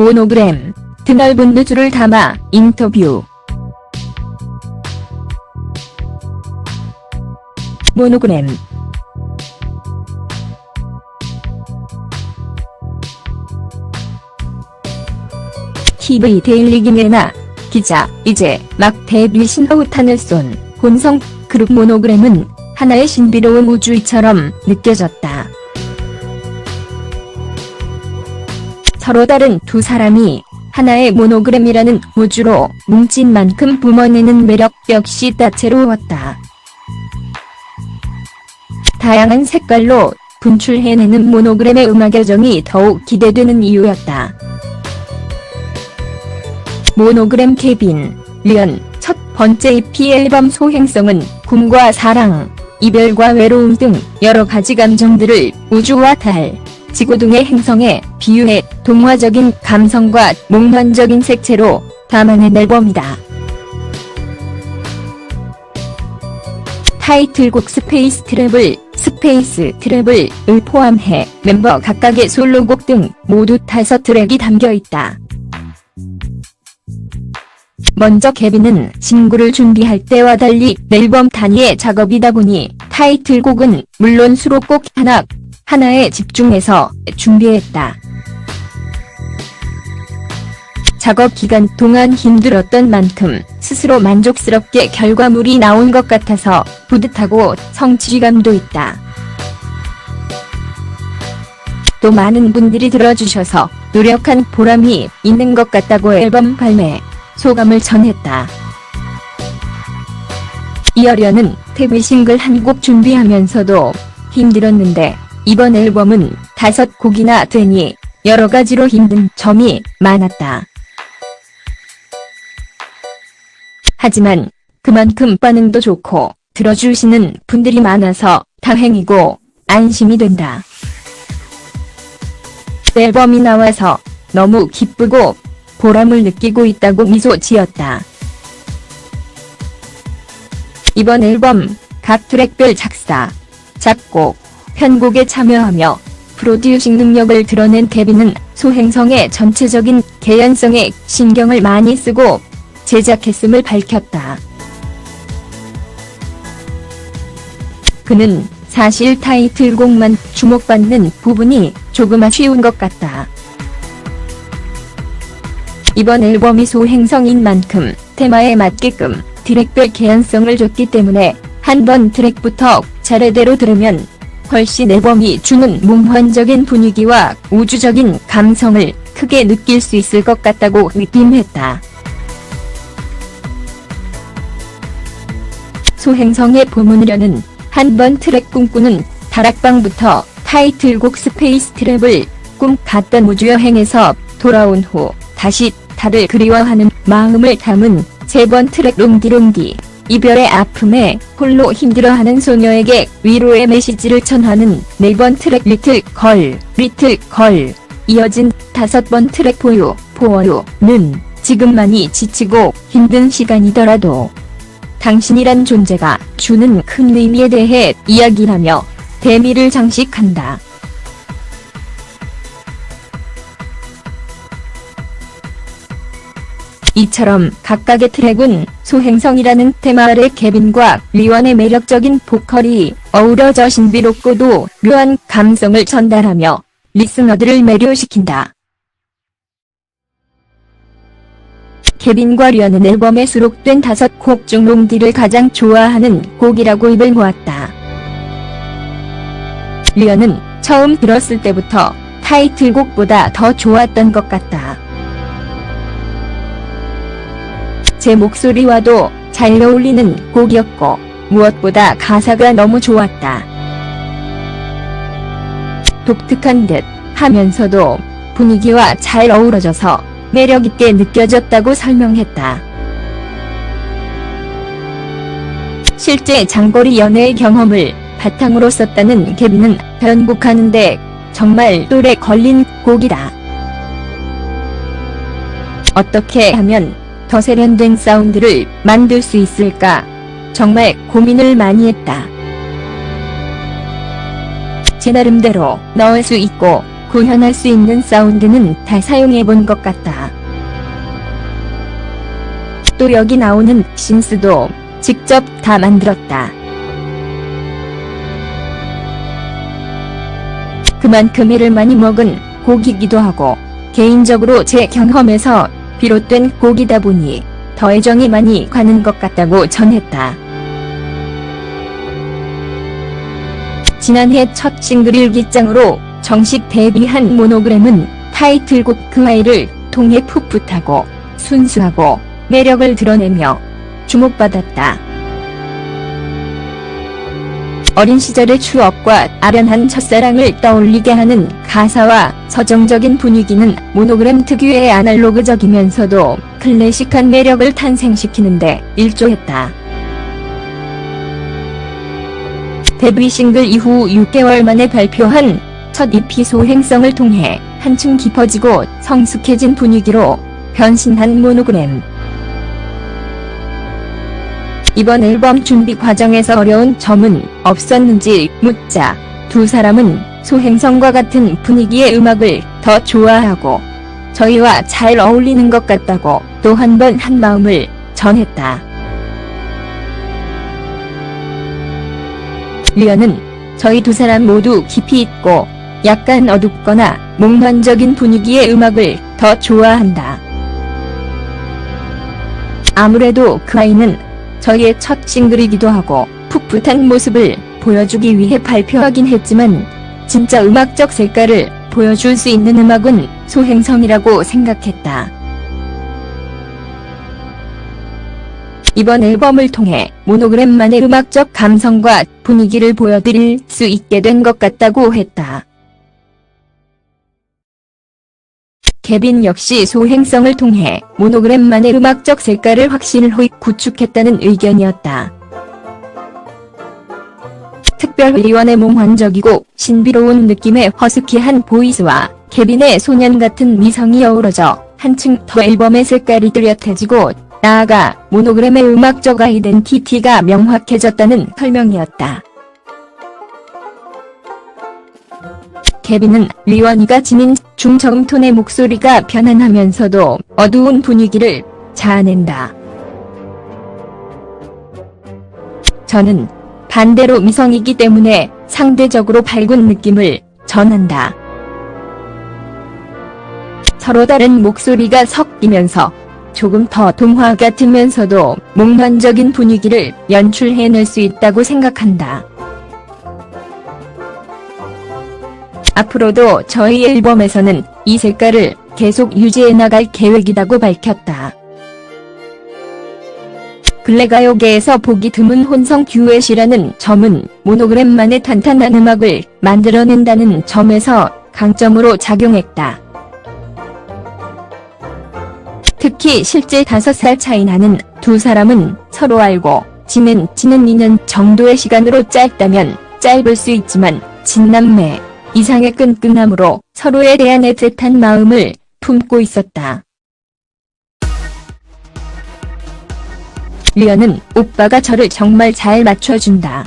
모노그램, 드넓은 누주를 담아 인터뷰. 모노그램 TV 데일리 김예나 기자 이제 막 데뷔 신호탄을 쏜 혼성 그룹 모노그램은 하나의 신비로운 우주처럼 느껴졌다. 서로 다른 두 사람이 하나의 모노그램이라는 우주로 뭉친 만큼 뿜어내는 매력 역시 다채로웠다. 다양한 색깔로 분출해내는 모노그램의 음악 여정이 더욱 기대되는 이유였다. 모노그램 케빈, 류연, 첫 번째 EP 앨범 소행성은 꿈과 사랑, 이별과 외로움 등 여러 가지 감정들을 우주와 달, 지구 등의 행성에 비유해 동화적인 감성과 몽환적인 색채로 담아낸 앨범이다. 타이틀곡 스페이스 트래블, 스페이스 트래블을 포함해 멤버 각각의 솔로곡 등 모두 다섯 트랙이 담겨 있다. 먼저 케빈은 신구를 준비할 때와 달리 앨범 단위의 작업이다 보니 타이틀곡은 물론 수록곡 하나, 하나에 집중해서 준비했다. 작업 기간 동안 힘들었던 만큼 스스로 만족스럽게 결과물이 나온 것 같아서 뿌듯하고 성취감도 있다. 또 많은 분들이 들어주셔서 노력한 보람이 있는 것 같다고 앨범 발매 소감을 전했다. 이어려는 데뷔 싱글 한 곡 준비하면서도 힘들었는데 이번 앨범은 다섯 곡이나 되니 여러 가지로 힘든 점이 많았다. 하지만 그만큼 반응도 좋고 들어주시는 분들이 많아서 다행이고 안심이 된다. 앨범이 나와서 너무 기쁘고 보람을 느끼고 있다고 미소 지었다. 이번 앨범 각 트랙별 작사, 작곡, 편곡에 참여하며 프로듀싱 능력을 드러낸 케빈은 소행성의 전체적인 개연성에 신경을 많이 쓰고 제작했음을 밝혔다. 그는 사실 타이틀곡만 주목받는 부분이 조금 아쉬운 것 같다. 이번 앨범이 소행성인 만큼 테마에 맞게끔 트랙별 개연성을 줬기 때문에 한 번 트랙부터 차례대로 들으면 훨씬 앨범이 주는 몽환적인 분위기와 우주적인 감성을 크게 느낄 수 있을 것 같다고 느낌했다. 소행성의 보문려는 한 번 트랙 꿈꾸는 다락방부터 타이틀곡 스페이스 트랩을 꿈 같던 우주여행에서 돌아온 후 다시 달을 그리워하는 마음을 담은 세번 트랙 롱디롱디 이별의 아픔에 홀로 힘들어하는 소녀에게 위로의 메시지를 전하는 네 번 트랙 리틀 걸 리틀 걸 이어진 다섯 번 트랙 포유 포어요는 지금만이 지치고 힘든 시간이더라도 당신이란 존재가 주는 큰 의미에 대해 이야기하며 대미를 장식한다. 이처럼 각각의 트랙은 소행성이라는 테마 아래 케빈과 리원의 매력적인 보컬이 어우러져 신비롭고도 묘한 감성을 전달하며 리스너들을 매료시킨다. 케빈과 류는 앨범에 수록된 다섯 곡 중 롱디를 가장 좋아하는 곡이라고 입을 모았다. 류는 처음 들었을 때부터 타이틀곡보다 더 좋았던 것 같다. 제 목소리와도 잘 어울리는 곡이었고 무엇보다 가사가 너무 좋았다. 독특한 듯 하면서도 분위기와 잘 어우러져서 매력있게 느껴졌다고 설명했다. 실제 장거리 연애의 경험을 바탕으로 썼다는 케빈은 변곡하는데 정말 또래 걸린 곡이다. 어떻게 하면 더 세련된 사운드를 만들 수 있을까? 정말 고민을 많이 했다. 제 나름대로 넣을 수 있고 구현할 수 있는 사운드는 다 사용해본 것 같다. 또 여기 나오는 신스도 직접 다 만들었다. 그만큼 애를 많이 먹은 곡이기도 하고 개인적으로 제 경험에서 비롯된 곡이다 보니 더 애정이 많이 가는 것 같다고 전했다. 지난해 첫 싱글 일기장으로 정식 데뷔한 모노그램은 타이틀곡 그 아이를 통해 풋풋하고 순수하고 매력을 드러내며 주목받았다. 어린 시절의 추억과 아련한 첫사랑을 떠올리게 하는 가사와 서정적인 분위기는 모노그램 특유의 아날로그적이면서도 클래식한 매력을 탄생시키는데 일조했다. 데뷔 싱글 이후 6개월 만에 발표한 첫 EP 소행성을 통해 한층 깊어지고 성숙해진 분위기로 변신한 모노그램. 이번 앨범 준비 과정에서 어려운 점은 없었는지 묻자 두 사람은 소행성과 같은 분위기의 음악을 더 좋아하고 저희와 잘 어울리는 것 같다고 또 한 번 한 마음을 전했다. 리언은 저희 두 사람 모두 깊이 있고 약간 어둡거나 몽환적인 분위기의 음악을 더 좋아한다. 아무래도 그 아이는 저희의 첫 싱글이기도 하고 풋풋한 모습을 보여주기 위해 발표하긴 했지만 진짜 음악적 색깔을 보여줄 수 있는 음악은 소행성이라고 생각했다. 이번 앨범을 통해 모노그램만의 음악적 감성과 분위기를 보여드릴 수 있게 된 것 같다고 했다. 케빈 역시 소행성을 통해 모노그램만의 음악적 색깔을 확실히 구축했다는 의견이었다. 특별위원의 몽환적이고 신비로운 느낌의 허스키한 보이스와 케빈의 소년 같은 미성이 어우러져 한층 더 앨범의 색깔이 뚜렷해지고 나아가 모노그램의 음악적 아이덴티티가 명확해졌다는 설명이었다. 케빈은 리원이가 지닌 중저음 톤의 목소리가 편안하면서도 어두운 분위기를 자아낸다. 저는 반대로 미성이기 때문에 상대적으로 밝은 느낌을 전한다. 서로 다른 목소리가 섞이면서 조금 더 동화 같으면서도 몽환적인 분위기를 연출해낼 수 있다고 생각한다. 앞으로도 저희 앨범에서는 이 색깔을 계속 유지해 나갈 계획이라고 밝혔다. 블랙가요계에서 보기 드문 혼성 듀엣이라는 점은 모노그램만의 탄탄한 음악을 만들어낸다는 점에서 강점으로 작용했다. 특히 실제 5살 차이 나는 두 사람은 서로 알고 지낸 지는 2년 정도의 시간으로 짧다면 짧을 수 있지만 진남매 이상의 끈끈함으로 서로에 대한 애틋한 마음을 품고 있었다. 리언은 오빠가 저를 정말 잘 맞춰준다.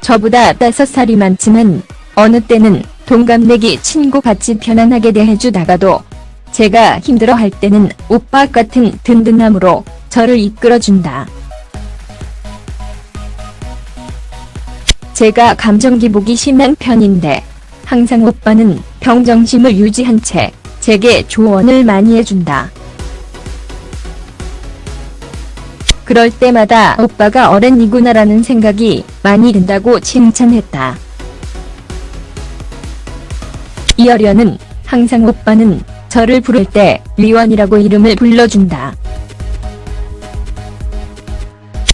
저보다 5살이 많지만 어느 때는 동갑내기 친구같이 편안하게 대해주다가도 제가 힘들어 할 때는 오빠 같은 든든함으로 저를 이끌어준다. 제가 감정 기복이 심한 편인데 항상 오빠는 평정심을 유지한 채 제게 조언을 많이 해준다. 그럴 때마다 오빠가 어른이구나라는 생각이 많이 든다고 칭찬했다. 이어려는 항상 오빠는 저를 부를 때 리원이라고 이름을 불러준다.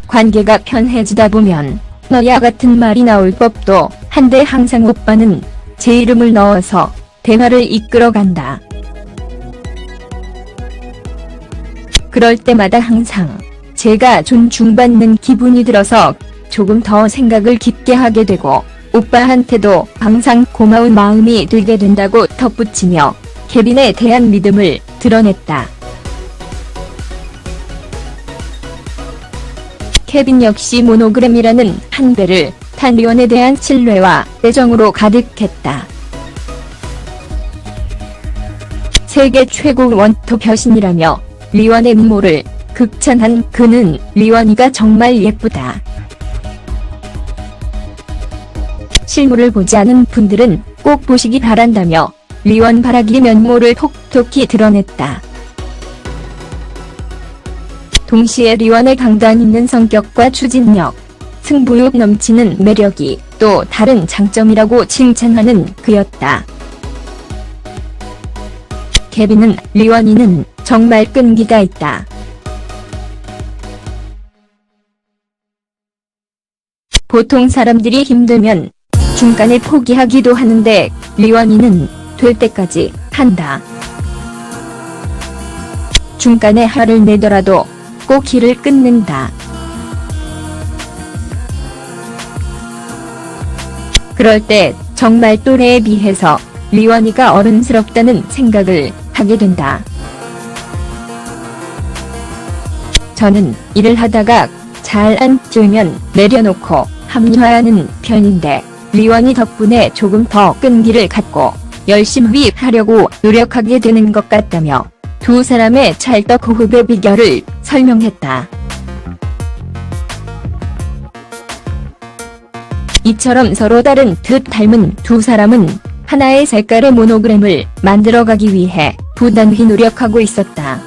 관계가 편해지다 보면 너야 같은 말이 나올 법도 한데 항상 오빠는 제 이름을 넣어서 대화를 이끌어간다. 그럴 때마다 항상 제가 존중받는 기분이 들어서 조금 더 생각을 깊게 하게 되고 오빠한테도 항상 고마운 마음이 들게 된다고 덧붙이며 케빈에 대한 믿음을 드러냈다. 케빈 역시 모노그램이라는 한 배를 탄 리원에 대한 신뢰와 애정으로 가득했다. 세계 최고 원톱 여신이라며 리원의 미모를 극찬한 그는 리원이가 정말 예쁘다. 실물을 보지 않은 분들은 꼭 보시기 바란다며 리원 바라기 면모를 톡톡히 드러냈다. 동시에 리원의 강단 있는 성격과 추진력, 승부욕 넘치는 매력이 또 다른 장점이라고 칭찬하는 그였다. 케빈은 리원이는 정말 끈기가 있다. 보통 사람들이 힘들면 중간에 포기하기도 하는데 리원이는 될 때까지 한다. 중간에 화를 내더라도 꼭 길을 끊는다. 그럴 때 정말 또래에 비해서 리원이가 어른스럽다는 생각을 하게 된다. 저는 일을 하다가 잘안 뛰면 내려놓고 합류하는 편인데 리원이 덕분에 조금 더 끈기를 갖고 열심히 하려고 노력하게 되는 것 같다며 두 사람의 찰떡 호흡의 비결을 설명했다. 이처럼 서로 다른 듯 닮은 두 사람은 하나의 색깔의 모노그램을 만들어가기 위해 부단히 노력하고 있었다.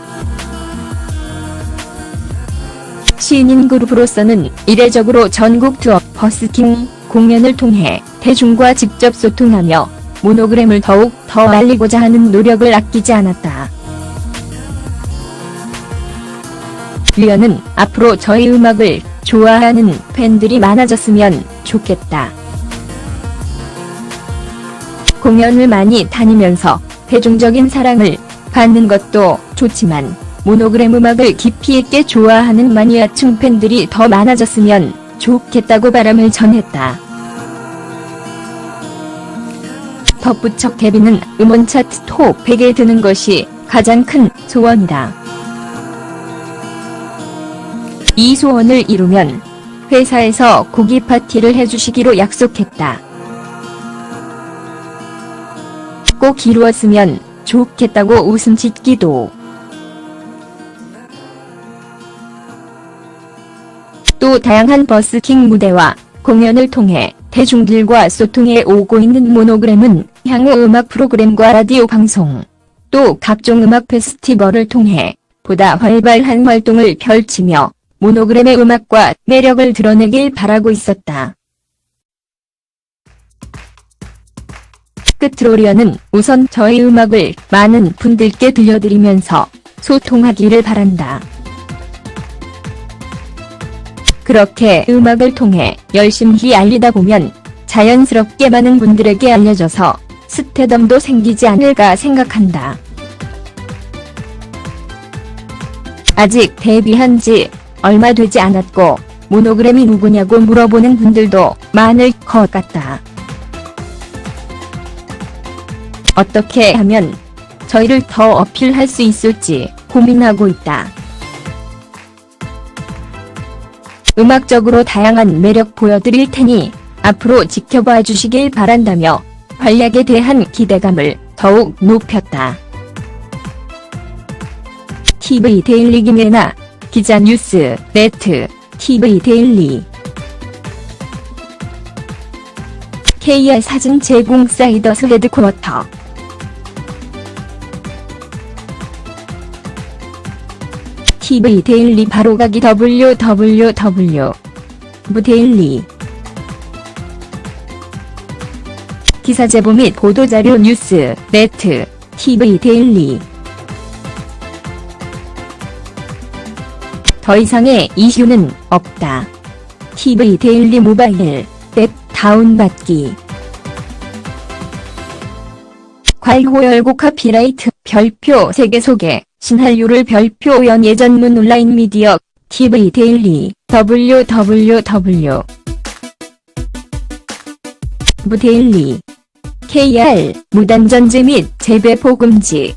시인인 그룹으로서는 이례적으로 전국 투어 버스킹 공연을 통해 대중과 직접 소통하며 모노그램을 더욱 더 알리고자 하는 노력을 아끼지 않았다. 리언은 앞으로 저희 음악을 좋아하는 팬들이 많아졌으면 좋겠다. 공연을 많이 다니면서 대중적인 사랑을 받는 것도 좋지만 모노그램 음악을 깊이 있게 좋아하는 마니아층 팬들이 더 많아졌으면 좋겠다고 바람을 전했다. 덧붙여 케빈은 음원 차트 톱 100에 드는 것이 가장 큰 소원이다. 이 소원을 이루면 회사에서 고기 파티를 해주시기로 약속했다. 꼭 이루었으면 좋겠다고 웃음 짓기도. 또 다양한 버스킹 무대와 공연을 통해 대중들과 소통해 오고 있는 모노그램은 향후 음악 프로그램과 라디오 방송, 또 각종 음악 페스티벌을 통해 보다 활발한 활동을 펼치며 모노그램의 음악과 매력을 드러내길 바라고 있었다. 끝으로 리언은 우선 저희 음악을 많은 분들께 들려드리면서 소통하기를 바란다. 그렇게 음악을 통해 열심히 알리다 보면 자연스럽게 많은 분들에게 알려져서 스테덤도 생기지 않을까 생각한다. 아직 데뷔한 지 얼마 되지 않았고 모노그램이 누구냐고 물어보는 분들도 많을 것 같다. 어떻게 하면 저희를 더 어필할 수 있을지 고민하고 있다. 음악적으로 다양한 매력 보여드릴 테니 앞으로 지켜봐 주시길 바란다며 활약에 대한 기대감을 더욱 높였다. TV 데일리 김혜나 기자 뉴스 네트 TV 데일리. KR 사진 제공 사이더스 헤드쿼터. TV 데일리 바로가기 www 무데일리. 기사 제보 및 보도자료 뉴스 네트 TV 데일리 더 이상의 이슈는 없다. TV 데일리 모바일 앱 다운받기. 괄호열고 카피라이트 별표 세계 소개 신한류를 별표 연 예 전문 온라인 미디어 TV 데일리 www 무데일리 KR 무단전제 및 재배 포 금지